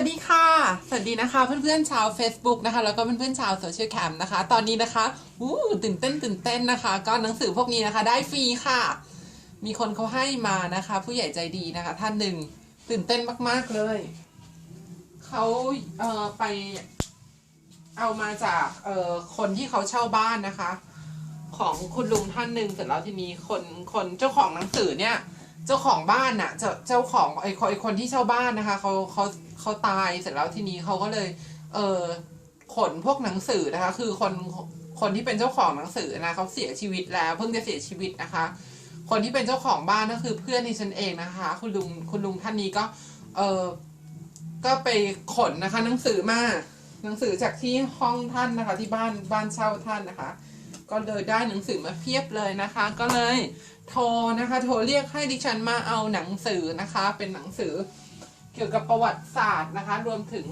วัสดีค่ะ สวัสดีนะคะเพื่อนๆชาว Facebook นะคะ แล้วก็เพื่อนๆชาวโซเชียลแคมนะคะ ตอนนี้นะคะอู้ตื่นเต้นตื่นเต้นนะคะ ก็หนังสือพวกนี้นะคะได้ฟรีค่ะ มีคนเขาให้มานะคะ ผู้ใหญ่ใจดีนะคะ ท่านหนึ่งตื่นเต้นมากๆเลยเขาเอ่อไปเอามาจากเอ่อคนที่เขาเช่าบ้านนะคะ ของคุณลุงท่านหนึ่งเสร็จแล้วทีนี้คนคนเจ้าของหนังสือเนี่ย เจ้าของบ้านน่ะเจ้าเจ้าของไอ้คนไอ้คนที่เช่าบ้านนะคะเขาเขาเขาตายเสร็จแล้วทีนี้เขาก็เลย เออขนพวกหนังสือนะคะ คือคนคนที่เป็นเจ้าของหนังสือนะเขาเสียชีวิตแล้ว เพิ่งจะเสียชีวิตนะคะ คนที่เป็นเจ้าของบ้านก็คือเพื่อนที่ฉันเองนะคะ คุณลุงคุณลุงท่านนี้ก็ เออก็ไปขนนะคะ หนังสือมาหนังสือจากที่ห้องท่านนะคะ ที่บ้านบ้านเช่าท่านนะคะ ก็เลยได้หนังสือมาเพียบเลยนะคะ ก็เลยโทรนะคะ โทรเรียกให้ดิฉันมาเอาหนังสือนะคะ เป็นหนังสือเกี่ยวกับประวัติศาสตร์นะคะ รวมถึง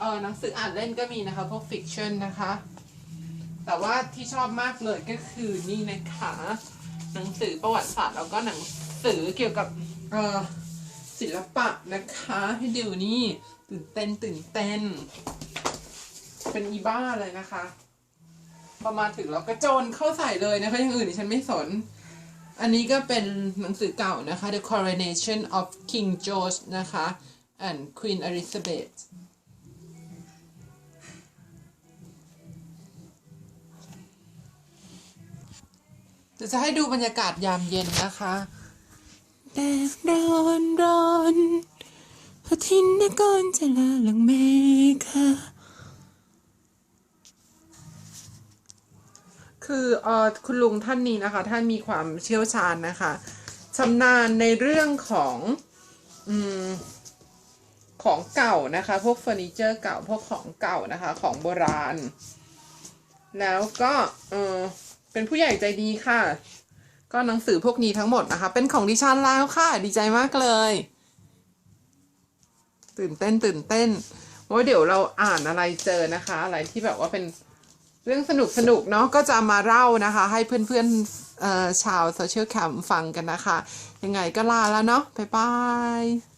เออหนังสืออ่านเล่นก็มีนะคะพวกฟิกชันนะคะ แต่ว่าที่ชอบมากเลยก็คือนี่นะคะหนังสือประวัติศาสตร์แล้วก็หนังสือเกี่ยวกับเออศิลปะนะคะให้ดูนี่ตื่นเต้นตื่นเต้น เป็นอีบ้าเลยนะคะ พอมาถึงเราก็โจรเข้าใส่เลยนะคะอย่างอื่นดิฉันไม่สน อันนี้ก็เป็นหนังสือเก่านะคะ The Coronation of King George นะคะ and Queen Elizabeth จะให้ดูบรรยากาศยามเย็นนะคะแดดร้อนร้อนพระทินนกรจะลาหลังเมฆ คือเออคุณลุงท่านนี้นะคะ ท่านมีความเชี่ยวชาญนะคะชำนาญในเรื่องของอืมของเก่านะคะ พวกเฟอร์นิเจอร์เก่าพวกของเก่านะคะ ของโบราณ แล้วก็เออเป็นผู้ใหญ่ใจดีค่ะ ก็หนังสือพวกนี้ทั้งหมดนะคะ เป็นของดิฉันแล้วค่ะ ดีใจมากเลย ตื่นเต้นตื่นเต้นว่าเดี๋ยวเราอ่านอะไรเจอนะคะ อะไรที่แบบว่าเป็น เรื่องสนุกสนุกเนาะก็จะมาเล่านะคะ ให้เพื่อนๆเอ่อชาวโซเชียลแคมฟังกันนะคะ ยังไงก็ลาแล้วเนาะบ๊ายบาย